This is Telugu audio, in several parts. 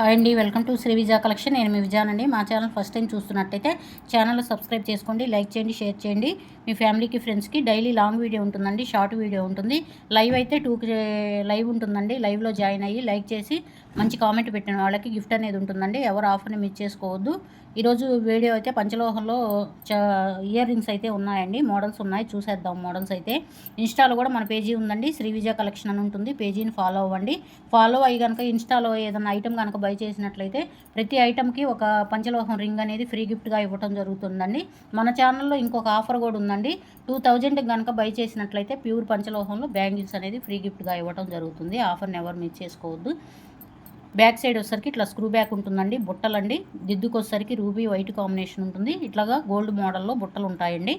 హాయ్ అండి welcome to Shri Vijaya collection. నేను మీ విజయానండి మా ఛానల్ ఫస్ట్ టైం చూస్తున్నట్టయితే ఛానల్ సబ్స్క్రైబ్ చేసుకోండి లైక్ చేయండి షేర్ చేయండి. మీ ఫ్యామిలీకి ఫ్రెండ్స్కి డైలీ లాంగ్ వీడియో ఉంటుందండి షార్ట్ వీడియో ఉంటుంది. లైవ్ అయితే టూ లైవ్ ఉంటుందండి. లైవ్లో జాయిన్ అయ్యి లైక్ చేసి మంచి కామెంట్ పెట్టిన వాళ్ళకి గిఫ్ట్ అనేది ఉంటుందండి. ఎవరు ఆఫర్ని మిస్ చేసుకోవద్దు. ఈరోజు వీడియో అయితే పంచలోహంలో చ ఇయర్ రింగ్స్ అయితే ఉన్నాయండి. మోడల్స్ ఉన్నాయి. చూసేద్దాం మోడల్స్ అయితే. ఇన్స్టాలో కూడా మన పేజీ ఉందండి. శ్రీ విజయ కలెక్షన్ అని ఉంటుంది. పేజీని ఫాలో అవ్వండి. ఫాలో అయ్యి కనుక ఇన్స్టాలో ఏదైనా ఐటమ్ కనుక బై చేసినట్లయితే ప్రతి ఐటమ్కి ఒక పంచలోహం రింగ్ అనేది ఫ్రీ గిఫ్ట్గా ఇవ్వడం జరుగుతుందండి. మన ఛానల్లో ఇంకొక ఆఫర్ కూడా ఉందండి. టూ థౌజండ్కి కనుక బై చేసినట్లయితే ప్యూర్ పంచలోహంలో బ్యాంగిల్స్ అనేది ఫ్రీ గిఫ్ట్గా ఇవ్వడం జరుగుతుంది. ఆఫర్ని ఎవరు మిస్ చేసుకోవద్దు. బ్యాక్ సైడ్ వచ్చేసరికి ఇట్లా స్క్రూ బ్యాక్ ఉంటుందండి బుట్టలండి. దిద్దుకొచ్చేసరికి రూబీ వైట్ కాంబినేషన్ ఉంటుంది. ఇట్లాగా గోల్డ్ మోడల్లో బుట్టలు ఉంటాయండి.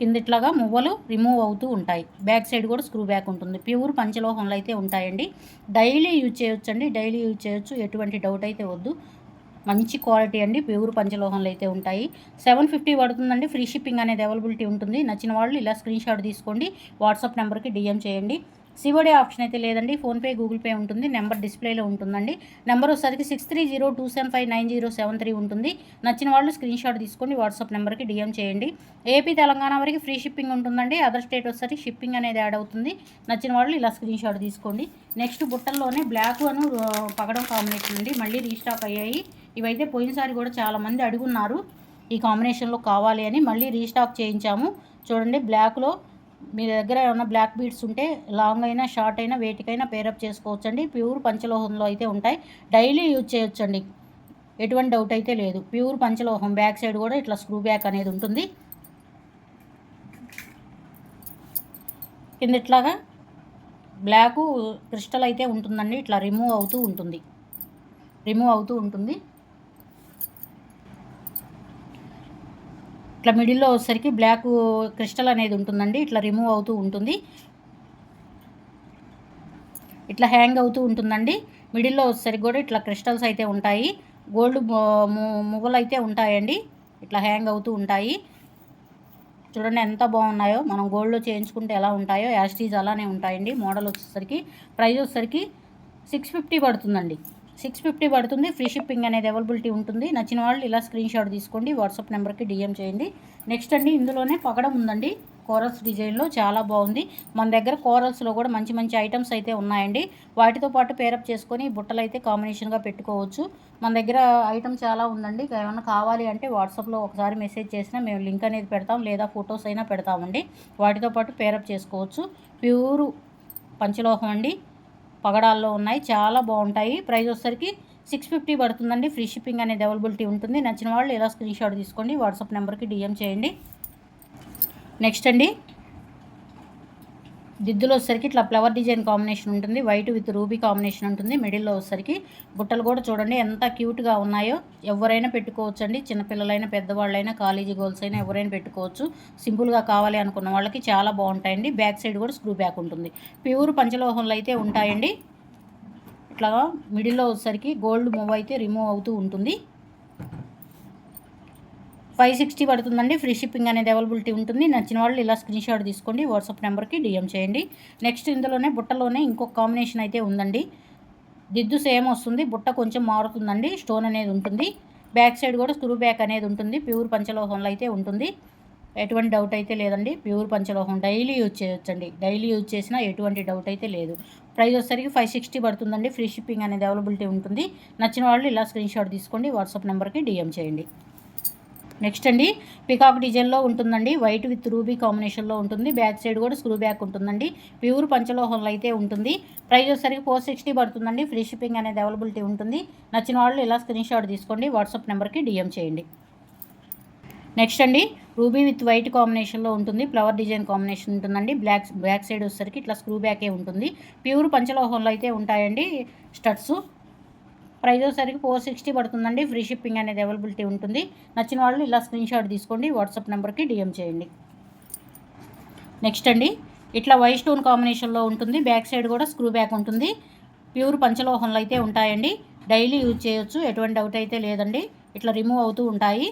కింద ఇట్లాగా మువ్వలు రిమూవ్ అవుతూ ఉంటాయి. బ్యాక్ సైడ్ కూడా స్క్రూ బ్యాక్ ఉంటుంది. ప్యూర్ పంచలోహంలో అయితే ఉంటాయండి. డైలీ యూజ్ చేయొచ్చండి. డైలీ యూజ్ చేయొచ్చు. ఎటువంటి డౌట్ అయితే వద్దు. మంచి క్వాలిటీ అండి. ప్యూర్ పంచలోహంలో అయితే ఉంటాయి. సెవెన్ ఫిఫ్టీ పడుతుందండి. ఫ్రీ షిప్పింగ్ అనేది అవైలబిలిటీ ఉంటుంది. నచ్చిన వాళ్ళు ఇలా స్క్రీన్ షాట్ తీసుకోండి. వాట్సాప్ నెంబర్కి డిఎం చేయండి. సివోడే ఆప్షన్ అయితే లేదండి. ఫోన్పే గూగుల్ పే ఉంటుంది. నెంబర్ డిస్ప్లేలో ఉంటుందండి. నెంబర్ వచ్చేసరికి six three zero two seven five nine zero seven three ఉంటుంది. నచ్చిన వాళ్ళు స్క్రీన్ షాట్ తీసుకొని వాట్సాప్ నెంబర్కి డిఎం చేయండి. ఏపీ తెలంగాణ వరకు ఫ్రీ షిప్పింగ్ ఉంటుందండి. అదర్ స్టేట్ వచ్చేసరికి షిప్పింగ్ అనేది యాడ్ అవుతుంది. నచ్చిన వాళ్ళు ఇలా స్క్రీన్ షాట్ తీసుకోండి. నెక్స్ట్ బుట్టల్లోనే బ్లాక్ అను పగడం కాంబినేషన్ అండి. మళ్ళీ రీస్టాక్ అయ్యాయి. ఇవైతే పోయినసారి కూడా చాలామంది అడుగున్నారు. ఈ కాంబినేషన్లో కావాలి అని. మళ్ళీ రీస్టాక్ చేయించాము. చూడండి బ్లాక్లో మీ దగ్గర ఏమైనా బ్లాక్ బీడ్స్ ఉంటే లాంగ్ అయినా షార్ట్ అయినా వేటికైనా పేరప్ చేసుకోవచ్చండి. ప్యూర్ పంచలోహంలో అయితే ఉంటాయి. డైలీ యూజ్ చేయొచ్చండి. ఎటువంటి డౌట్ అయితే లేదు. ప్యూర్ పంచలోహం బ్యాక్ సైడ్ కూడా ఇట్లా స్క్రూ బ్యాక్ అనేది ఉంటుంది. కింద ఇట్లాగా బ్లాకు క్రిస్టల్ అయితే ఉంటుందండి. ఇట్లా రిమూవ్ అవుతూ ఉంటుంది. రిమూవ్ అవుతూ ఉంటుంది. ఇట్లా మిడిల్లో వచ్చేసరికి బ్లాక్ క్రిస్టల్ అనేది ఉంటుందండి. ఇట్లా రిమూవ్ అవుతూ ఉంటుంది. ఇట్లా హ్యాంగ్ అవుతూ ఉంటుందండి. మిడిల్లో వచ్చేసరికి కూడా ఇట్లా క్రిస్టల్స్ అయితే ఉంటాయి. గోల్డ్ మువ్వలు అయితే ఉంటాయండి. ఇట్లా హ్యాంగ్ అవుతూ ఉంటాయి. చూడండి ఎంత బాగున్నాయో. మనం గోల్డ్లో చేయించుకుంటే ఎలా ఉంటాయో. యాస్టీజ్ అలానే ఉంటాయండి. మోడల్ వచ్చేసరికి ప్రైస్ వచ్చేసరికి సిక్స్ ఫిఫ్టీ పడుతుందండి. సిక్స్ ఫిఫ్టీ పడుతుంది. ఫ్రీ షిప్పింగ్ అనేది అవైలబిలిటీ ఉంటుంది. నచ్చిన వాళ్ళు ఇలా స్క్రీన్ షాట్ తీసుకోండి. వాట్సాప్ నెంబర్కి డిఎం చేయండి. నెక్స్ట్ అండి ఇందులోనే పగడం ఉందండి. కోరల్స్ డిజైన్లో చాలా బాగుంది. మన దగ్గర కోరల్స్లో కూడా మంచి మంచి ఐటమ్స్ అయితే ఉన్నాయండి. వాటితో పాటు పేరప్ చేసుకొని బుట్టలు అయితే కాంబినేషన్గా పెట్టుకోవచ్చు. మన దగ్గర ఐటమ్ చాలా ఉందండి. ఏమైనా కావాలి అంటే వాట్సాప్లో ఒకసారి మెసేజ్ చేసినా మేము లింక్ అనేది పెడతాం. లేదా ఫొటోస్ అయినా పెడతామండి. వాటితో పాటు పేరప్ చేసుకోవచ్చు. ప్యూరు పంచలోహం అండి. పగడాల్లో ఉన్నాయి. చాలా బాగుంటాయి. ప్రైస్ వచ్చేసరికి సిక్స్ ఫిఫ్టీ పడుతుందండి. ఫ్రీ షిప్పింగ్ అనేది అవైలబిలిటీ ఉంటుంది. నచ్చిన వాళ్ళు ఇలా స్క్రీన్ షాట్ తీసుకోండి. వాట్సాప్ నెంబర్కి డిఎం చేయండి. నెక్స్ట్ అండి. దిద్దులో వచ్చేసరికి ఇట్లా ఫ్లవర్ డిజైన్ కాంబినేషన్ ఉంటుంది. వైట్ విత్ రూబీ కాంబినేషన్ ఉంటుంది. మిడిల్లో వచ్చేసరికి బుట్టలు కూడా చూడండి ఎంత క్యూట్గా ఉన్నాయో. ఎవరైనా పెట్టుకోవచ్చు అండి చిన్నపిల్లలైనా పెద్దవాళ్ళైనా కాలేజీ గోల్స్ అయినా ఎవరైనా పెట్టుకోవచ్చు. సింపుల్గా కావాలి అనుకున్న వాళ్ళకి చాలా బాగుంటాయండి. బ్యాక్ సైడ్ కూడా స్క్రూ బ్యాక్ ఉంటుంది. ప్యూర్ పంచలోహంలో అయితే ఉంటాయండి. ఇట్లా మిడిల్లో వచ్చేసరికి గోల్డ్ మూవ్ అయితే రిమూవ్ అవుతూ ఉంటుంది. ఫైవ్ సిక్స్టీ పడుతుందండి. ఫ్రీ షిప్పింగ్ అనేది అవైలబిలిటీ ఉంటుంది. నచ్చిన వాళ్ళు ఇలా స్క్రీన్ షాట్ తీసుకోండి. వాట్సాప్ నెంబర్కి డిఎం చేయండి. నెక్స్ట్ ఇందులోనే బుట్టలోనే ఇంకొక కాంబినేషన్ అయితే ఉందండి. దిద్దు సేమ్ వస్తుంది. బుట్ట కొంచెం మారుతుందండి. స్టోన్ అనేది ఉంటుంది. బ్యాక్ సైడ్ కూడా స్క్రూ బ్యాక్ అనేది ఉంటుంది. ప్యూర్ పంచలోహంలో అయితే ఉంటుంది. ఎటువంటి డౌట్ అయితే లేదండి. ప్యూర్ పంచలోహం డైలీ యూజ్ చేయొచ్చండి. డైలీ యూజ్ చేసినా ఎటువంటి డౌట్ అయితే లేదు. ప్రైస్ వచ్చేసరికి ఫైవ్ సిక్స్టీ పడుతుందండి. ఫ్రీ షిప్పింగ్ అనేది అవైలబిలిటీ ఉంటుంది. నచ్చిన వాళ్ళు ఇలా స్క్రీన్ షాట్ తీసుకోండి. వాట్సాప్ నెంబర్కి డిఎం చేయండి. నెక్స్ట్ అండి పికాక్ డిజైన్లో ఉంటుందండి వైట్ విత్ రూబీ కాంబినేషన్లో ఉంటుంది బ్యాక్ సైడ్ కూడా స్క్రూ బ్యాక్ ఉంటుందండి ప్యూర్ పంచలోహంలో అయితే ఉంటుంది. ప్రైస్ వచ్చేసరికి ఫోర్ సిక్స్టీ పడుతుందండి ఫ్రీ షిప్పింగ్ అనేది అవైలబిలిటీ ఉంటుంది. నచ్చిన వాళ్ళు ఇలా స్క్రీన్ షాట్ తీసుకోండి వాట్సాప్ నెంబర్కి డిఎం చేయండి. నెక్స్ట్ అండి రూబీ విత్ వైట్ కాంబినేషన్లో ఉంటుంది ఫ్లవర్ డిజైన్ కాంబినేషన్ ఉంటుందండి బ్లాక్ బ్యాక్ సైడ్ వచ్చేసరికి ఇట్లా స్క్రూ బ్యాకే ఉంటుంది. ప్యూర్ పంచలోహంలో అయితే ఉంటాయండి స్టడ్స్. ప్రైస్ వచ్చేసరికి ఫోర్ సిక్స్టీ పడుతుందండి. ఫ్రీ షిప్పింగ్ అనేది అవైలబిలిటీ ఉంటుంది. నచ్చిన వాళ్ళు ఇలా స్క్రీన్ షాట్ తీసుకోండి. వాట్సాప్ నెంబర్కి డిఎం చేయండి. నెక్స్ట్ అండి. ఇట్లా వై స్టోన్ కాంబినేషన్లో ఉంటుంది. బ్యాక్ సైడ్ కూడా స్క్రూ బ్యాక్ ఉంటుంది. ప్యూర్ పంచలోహంలో అయితే ఉంటాయండి. డైలీ యూజ్ చేయొచ్చు. ఎటువంటి డౌట్ అయితే లేదండి. ఇట్లా రిమూవ్ అవుతూ ఉంటాయి.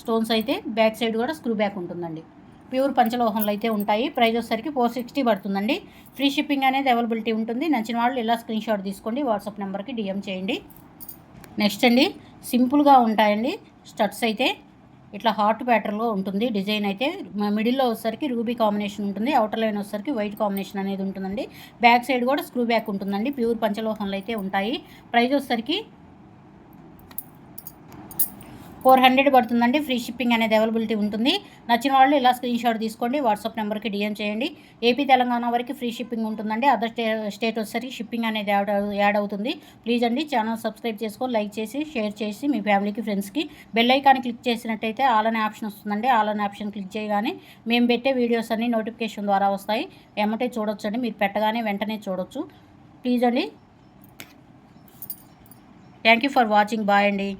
స్టోన్స్ అయితే బ్యాక్ సైడ్ కూడా స్క్రూ బ్యాక్ ఉంటుందండి. ప్యూర్ పంచలోహంలో అయితే ఉంటాయి. ప్రైస్ వచ్చేసరికి ఫోర్ సిక్స్టీ పడుతుందండి. ఫ్రీ షిప్పింగ్ అనేది అవైలబిలిటీ ఉంటుంది. నచ్చిన వాళ్ళు ఇలా స్క్రీన్ షాట్ తీసుకోండి. వాట్సాప్ నెంబర్కి డిఎం చేయండి. నెక్స్ట్ అండి సింపుల్గా ఉంటాయండి స్టడ్స్ అయితే. ఇట్లా హార్ట్ ప్యాటర్న్లో ఉంటుంది. డిజైన్ అయితే మిడిల్లో వచ్చేసరికి రూబీ కాంబినేషన్ ఉంటుంది. అవుటర్ లైన్ వచ్చేసరికి వైట్ కాంబినేషన్ అనేది ఉంటుందండి. బ్యాక్ సైడ్ కూడా స్క్రూ బ్యాక్ ఉంటుందండి. ప్యూర్ పంచలోహంలో అయితే ఉంటాయి. ప్రైస్ వచ్చేసరికి ఫోర్ హండ్రెడ్ పడుతుందండి. ఫ్రీ షిప్పింగ్ అనేది అవైలబిలిటీ ఉంటుంది. నచ్చిన వాళ్ళు ఇలా స్క్రీన్ షాట్ తీసుకోండి. వాట్సాప్ నెంబర్కి డిఎం చేయండి. ఏపీ తెలంగాణ వరకు ఫ్రీ షిప్పింగ్ ఉంటుందండి. అదర్ స్టే స్టేట్ వచ్చేసరికి షిప్పింగ్ అనేది యాడ్ అవు- యాడ్ అవుతుంది. ప్లీజ్ అండి ఛానల్ సబ్స్క్రైబ్ చేసుకొని లైక్ చేసి షేర్ చేసి మీ ఫ్యామిలీకి ఫ్రెండ్స్కి బెల్ ఐకాన్ క్లిక్ చేసినట్టయితే ఆల్ అనే ఆప్షన్ వస్తుందండి. ఆల్ అనే ఆప్షన్ క్లిక్ చేయగానే మేము పెట్టే వీడియోస్ అన్ని నోటిఫికేషన్ ద్వారా వస్తాయి. ఎమ్మటే చూడొచ్చండి. మీరు పెట్టగానే వెంటనే చూడొచ్చు. ప్లీజ్ అండి. Thank you for watching. Bye అండి.